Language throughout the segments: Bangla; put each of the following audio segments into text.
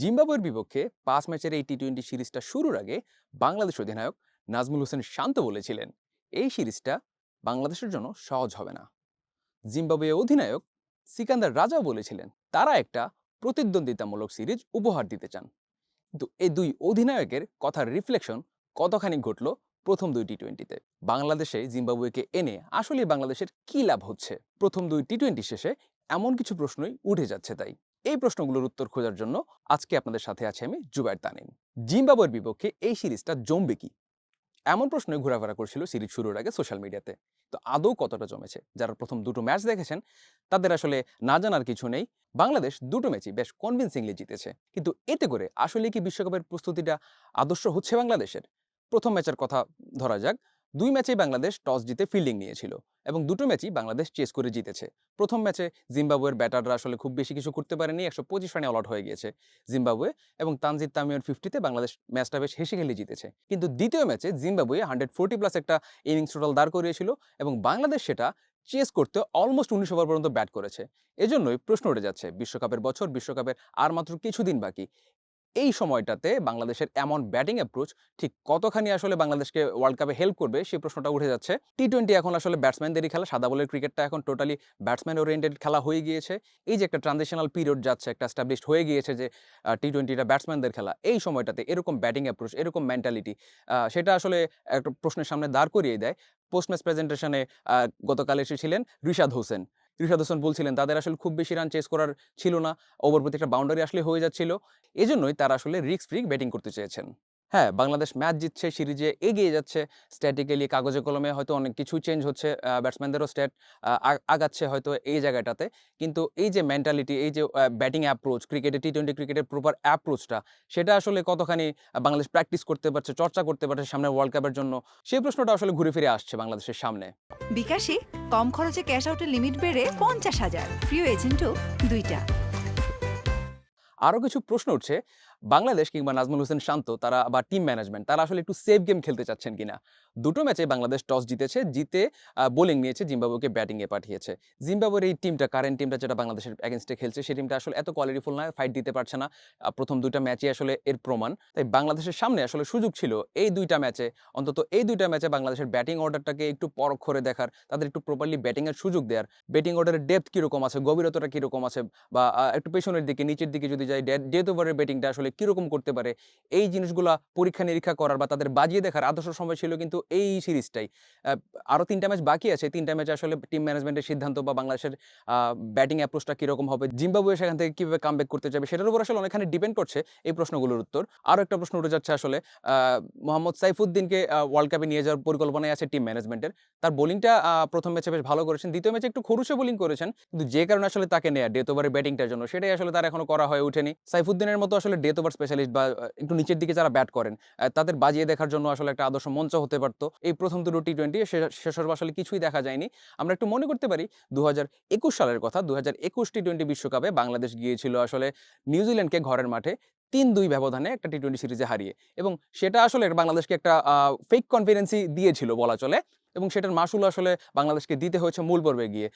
জিম্বাবুয়ের বিপক্ষে পাঁচ ম্যাচের এই টি টোয়েন্টি সিরিজটা শুরুর আগে বাংলাদেশ অধিনায়ক নাজমুল হোসেন শান্ত বলেছিলেন, এই সিরিজটা বাংলাদেশের জন্য সহজ হবে না। জিম্বাবুয়ে অধিনায়ক সিকান্দার রাজাও বলেছিলেন, তারা একটা প্রতিদ্বন্দ্বিতামূলক সিরিজ উপহার দিতে চান। কিন্তু এই দুই অধিনায়কের কথার রিফ্লেকশন কতখানি ঘটলো প্রথম দুই টি টোয়েন্টিতে বাংলাদেশে জিম্বাবুয়েকে এনে আসলে বাংলাদেশের কি লাভ হচ্ছে? প্রথম দুই টি টোয়েন্টি শেষে এমন কিছু প্রশ্নই উঠে যাচ্ছে তাই। এই প্রশ্নগুলোর উত্তর খোঁজার জন্য আজকে আপনাদের সাথে আছে আমি জুবাইর তানিম। জিম্বাবুয়ের বিপক্ষে এই সিরিজটা জমবে কি? এমন প্রশ্নই ঘোরাফেরা করছিল সিরিজ শুরুর আগে সোশ্যাল মিডিয়াতে। তো আদৌ কতটা জমেছে? যারা প্রথম দুটো ম্যাচ দেখেছেন, তাদের আসলে না জানার কিছু নেই। বাংলাদেশ দুটো ম্যাচই বেশ কনভিনসিংলি জিতেছে। কিন্তু এতে করে আসলে কি বিশ্বকাপের প্রস্তুতিটা আদর্শ হচ্ছে বাংলাদেশের? প্রথম ম্যাচের কথা ধরা যাক। দুই ম্যাচেই বাংলাদেশ টস জিতে ফিল্ডিং নিয়েছিল। এবং দুটো ম্যাচই বাংলাদেশ চেস করে জিতেছে। প্রথম ম্যাচে জিম্বাবুয়ের ব্যাটাররা আসলে খুব বেশি কিছু করতে পারেনি, একশো পঁচিশ রানে অলআউট হয়ে গিয়েছে জিম্বাবুয়ে এবং তানজিদ তামিয়ার ফিফটিতে বাংলাদেশ ম্যাচটা বেশ হেসে খেলে জিতেছে। কিন্তু দ্বিতীয় ম্যাচে জিম্বাবুয়ে হান্ড্রেড ফোর্টি প্লাস একটা ইনিংস টোটাল দাঁড় করিয়েছিল এবং বাংলাদেশ সেটা চেস করতে অলমোস্ট উনিশ ওভার পর্যন্ত ব্যাট করেছে। এজন্যই প্রশ্ন উঠে যাচ্ছে, বিশ্বকাপের বছর, বিশ্বকাপের আর মাত্র কিছুদিন বাকি। এই সময়টাতে বাংলাদেশের এমন ব্যাটিং অ্যাপ্রোচ ঠিক কতখানি আসলে বাংলাদেশকে ওয়ার্ল্ড কাপে হেল্প করবে, সেই প্রশ্নটা উঠে যাচ্ছে। টি টোয়েন্টি এখন আসলে ব্যাটসম্যানদেরই খেলা, সাদা বলের ক্রিকেটটা এখন টোটালি ব্যাটসম্যান ওরিয়েন্টেড খেলা হয়ে গিয়েছে। এই যে একটা ট্রানজিশনাল পিরিয়ড যাচ্ছে, একটা স্টাবলিশড হয়ে গিয়েছে যে টি টোয়েন্টিটা ব্যাটসম্যানদের খেলা, এই সময়টাতে এরকম ব্যাটিং অ্যাপ্রোচ এরকম মেন্টালিটি সেটা আসলে একটা প্রশ্নের সামনে দাঁড় করিয়ে দেয়। পোস্ট ম্যাচ প্রেজেন্টেশনে গতকাল এসেছিলেন রিশাদ হোসেন। রিশাদ হোসেন বলছিলেন, তাদের আসলে খুব বেশি রান চেস করার ছিল না। ওভার প্রতি একটা বাউন্ডারি আসলে হয়ে যাচ্ছিল। এজন্যই তারা আসলে রিক্স ফ্রি ব্যাটিং করতে চেয়েছেন। হ্যাঁ বাংলাদেশ ম্যাচ জিতছে সিরিজে এগিয়ে যাচ্ছে। স্ট্র্যাটিক্যালি কাগজে কলমে হয়তো অনেক কিছুই চেঞ্জ হচ্ছে ব্যাটসম্যানদেরও স্ট্যাট আগাচ্ছে হয়তো এই জায়গাটাতে। কিন্তু এই যে মেন্টালিটি এই যে ব্যাটিং অ্যাপ্রোচ ক্রিকেটে টি টোয়েন্টি ক্রিকেটের প্রপার অ্যাপ্রোচটা সেটা আসলে কতখানি বাংলাদেশ প্র্যাকটিস করতে পারছে চর্চা করতে পারছে সামনে ওয়ার্ল্ড কাপের জন্য সেই প্রশ্নটা আসলে ঘুরে ফিরে আসছে বাংলাদেশের সামনে। বিকাশে কম খরচে ক্যাশ আউটের লিমিট বেড়ে পঞ্চাশ হাজার প্রিয় এজেন্টও দুইটা। আরও কিছু প্রশ্ন উঠছে বাংলাদেশ কিংবা নাজমুল হোসেন শান্ত, তারা বা টিম ম্যানেজমেন্ট তারা আসলে একটু সেফ গেম খেলতে চাচ্ছেন কিনা? দুটো ম্যাচে বাংলাদেশ টস জিতেছে, জিতে বোলিং নিয়েছে জিম্বাবুকে ব্যাটিংয়ে পাঠিয়েছে। জিম্বাবুয়ের এই টিমটা কারেন্ট টিমটা যেটা বাংলাদেশের এগেনস্টে খেলছে, সেই টিমটা আসলে এত কোয়ালিটিফুল নয় ফাইট দিতে পারছে না। প্রথম দুইটা ম্যাচই আসলে এর প্রমাণ। তাই বাংলাদেশের সামনে আসলে সুযোগ ছিল এই দুইটা ম্যাচে অন্তত এই দুইটা ম্যাচে বাংলাদেশের ব্যাটিং অর্ডারটাকে একটু পরখ করে দেখার, তাদের একটু প্রপারলি ব্যাটিংয়ের সুযোগ দেওয়ার ব্যাটিং অর্ডারের ডেপথ কীরকম আছে গভীরতাটা কীরকম আছে, বা একটু পেছনের দিকে, নিচের দিকে যদি যাই ডেথ ওভারের ব্যাটিংটা আসলে কীরকম করতে পারে? এই জিনিসগুলা পরীক্ষা নিরীক্ষা করার বা তাদের বাজিয়ে দেখার আদর্শ সময় ছিল কিন্তু এই সিরিজটাই। আরও তিনটা ম্যাচ বাকি আছে। তিনটা ম্যাচ আসলে টিম ম্যানেজমেন্টের সিদ্ধান্ত বা বাংলাদেশের ব্যাটিং অ্যাপ্রোচটা কীরকম হবে? জিম্বাবুয়ে সেখান থেকে কীভাবে কামব্যাক করতে যাবে সেটার উপর আসলে অনেকখানি ডিপেন্ড করছে এই প্রশ্নগুলোর উত্তর। আরও একটা প্রশ্ন উঠে যাচ্ছে আসলে মোহাম্মদ সাইফুদ্দিনকে ওয়ার্ল্ড কাপে নিয়ে যাওয়ার পরিকল্পনায় আছে টিম ম্যানেজমেন্টের তার বোলিংটা প্রথম ম্যাচে বেশ ভালো করেছেন। দ্বিতীয় ম্যাচে একটু খরুষে বোলিং করেছেন। কিন্তু যে কারণে আসলে তাকে নেয়া ডেথ ওভারের ব্যাটিংটার জন্য, সেটাই আসলে তার এখনও করা হয়ে ওঠেনি। সাইফুদ্দিনের মতো আসলে ডেথ ওভার স্পেশালিস্ট বা একটু নিচের দিকে যারা ব্যাট করেন তাদের বাজিয়ে দেখার জন্য আসলে একটা আদর্শ মঞ্চ হতে পারতো। এই প্রথম দুটো টি টোয়েন্টি শেষ আসলে কিছুই দেখা যায়নি। আমরা একটু মনে করতে পারি দু সালের কথা দু হাজার একুশ টি টোয়েন্টি বিশ্বকাপে বাংলাদেশ গিয়েছিল আসলে নিউজিল্যান্ডকে ঘরের মাঠে তিন দুই ব্যবধানে একটা টি টোয়েন্টি সিরিজে হারিয়ে। এবং সেটা আসলে বাংলাদেশকে একটা ফেক কনফিডেন্সই দিয়েছিল বলা চলে। এবং সেটার মাসুল আসলে বাংলাদেশকে দিতে হয়েছে মূল পর্বে গিয়ে।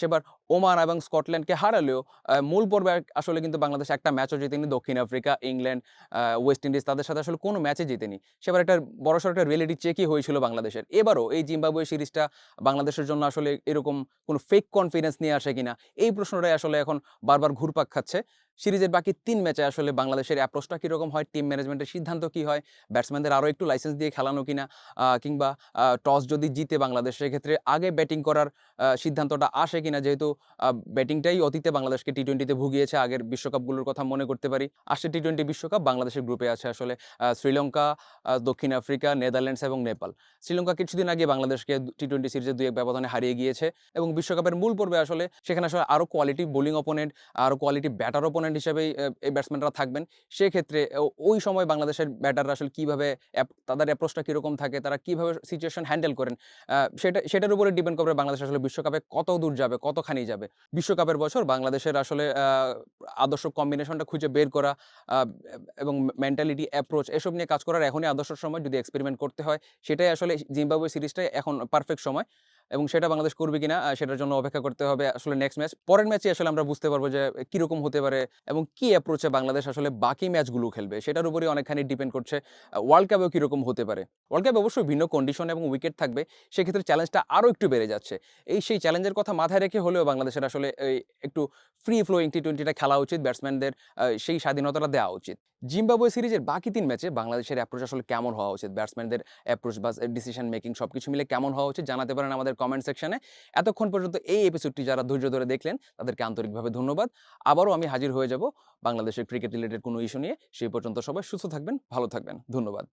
সেবার ওমান এবং স্কটল্যান্ডকে হারালেও মূল পর্বে আসলে কিন্তু বাংলাদেশ একটা ম্যাচও জিতেনি, দক্ষিণ আফ্রিকা, ইংল্যান্ড ওয়েস্ট ইন্ডিজ তাদের সাথে আসলে কোনো ম্যাচে জিতেনি। সেবার একটা বড়সড় একটা রিয়েলিটি চেকই হয়েছিল বাংলাদেশের। এবারও এই জিম্বাবুয়ে সিরিজটা বাংলাদেশের জন্য আসলে এরকম কোনো ফেক কনফিডেন্স নিয়ে আসে কিনা, এই প্রশ্নটাই আসলে এখন বারবার ঘুরপাক খাচ্ছে। সিরিজের বাকি তিন ম্যাচে আসলে বাংলাদেশের অ্যাপ্রোচটা কীরকম হয় টিম ম্যানেজমেন্টের সিদ্ধান্ত কী হয় ব্যাটসম্যানদের আরও একটু লাইসেন্স দিয়ে খেলানো কিনা কিংবা টস যদি জিতে বাংলাদেশ সেক্ষেত্রে আগে ব্যাটিং করার সিদ্ধান্তটা আসে কিনা? যেহেতু ব্যাটিংটাই অতীতে বাংলাদেশকে টি টোয়েন্টিতে ভুগিয়েছে, আগের বিশ্বকাপগুলোর কথা মনে করতে পারি। আসছে টি টোয়েন্টি বিশ্বকাপ, বাংলাদেশের গ্রুপে আছে আসলে শ্রীলঙ্কা দক্ষিণ আফ্রিকা নেদারল্যান্ডস এবং নেপাল শ্রীলঙ্কা কিছুদিন আগে বাংলাদেশকে টি টোয়েন্টি সিরিজে দুই এক ব্যবধানে হারিয়ে গিয়েছে এবং বিশ্বকাপের মূল পর্বে আসলে সেখানে আসলে আরও কোয়ালিটি বোলিং অপোনেন্ট আরও কোয়ালিটি ব্যাটার অপোনেন্ট হিসেবেই এই ব্যাটসম্যানরা থাকবেন। সেক্ষেত্রে ওই সময় বাংলাদেশের ব্যাটাররা আসলে কীভাবে তাদের অ্যাপ্রোচটা কীরকম থাকে, তারা কীভাবে সিচুয়েশন হ্যান্ডেল করেন সেটা, সেটার উপরে ডিপেন্ড করবে বাংলাদেশ আসলে বিশ্বকাপে কত দূর যাবে, কতখানি যাবে। বিশ্বকাপের বছর বাংলাদেশের আসলে আদর্শ কম্বিনেশনটা খুঁজে বের করা এবং মেন্টালিটি অ্যাপ্রোচ এসব নিয়ে কাজ করার এখনই আদর্শ সময় যদি এক্সপেরিমেন্ট করতে হয়, সেটাই আসলে জিম্বাবুয়ে সিরিজটাই এখন পারফেক্ট সময়। এবং সেটা বাংলাদেশ করবে কিনা সেটার জন্য অপেক্ষা করতে হবে আসলে নেক্সট ম্যাচ পরের ম্যাচে আসলে আমরা বুঝতে পারব যে কীরকম হতে পারে এবং কি অ্যাপ্রোচে বাংলাদেশ আসলে বাকি ম্যাচগুলো খেলবে। সেটার উপরই অনেকখানি ডিপেন্ড করছে ওয়ার্ল্ড কাপেও কীরকম হতে পারে। ওয়ার্ল্ড কাপে অবশ্যই ভিন্ন কন্ডিশন এবং উইকেট থাকবে, সেক্ষেত্রে চ্যালেঞ্জটা আরও একটু বেড়ে যাচ্ছে। এই সেই চ্যালেঞ্জের কথা মাথায় রেখে হলেও বাংলাদেশের আসলে একটু ফ্রি ফ্লোয়িং টি টোয়েন্টিটা খেলা উচিত ব্যাটসম্যানদের সেই স্বাধীনতাটা দেওয়া উচিত। জিম্বাবুয়ে সিরিজের বাকি তিন ম্যাচে বাংলাদেশের অ্যাপ্রোচ আসলে কেমন হওয়া উচিত? ব্যাটসম্যানদের অ্যাপ্রোচ বা ডিসিশন মেকিং সব কিছু মিলে কেমন হওয়া উচিত? জানাতে পারেন আমাদের কমেন্ট সেকশনে এতক্ষণ পর্যন্ত এই এপিসোডটি যারা ধৈর্য ধরে দেখলেন, তাদেরকে আন্তরিকভাবে ধন্যবাদ। আবারও আমি হাজির হয়ে যাব বাংলাদেশের ক্রিকেট রিলেটেড কোনো ইস্যু নিয়ে। সেই পর্যন্ত সবাই সুস্থ থাকবেন, ভালো থাকবেন। ধন্যবাদ।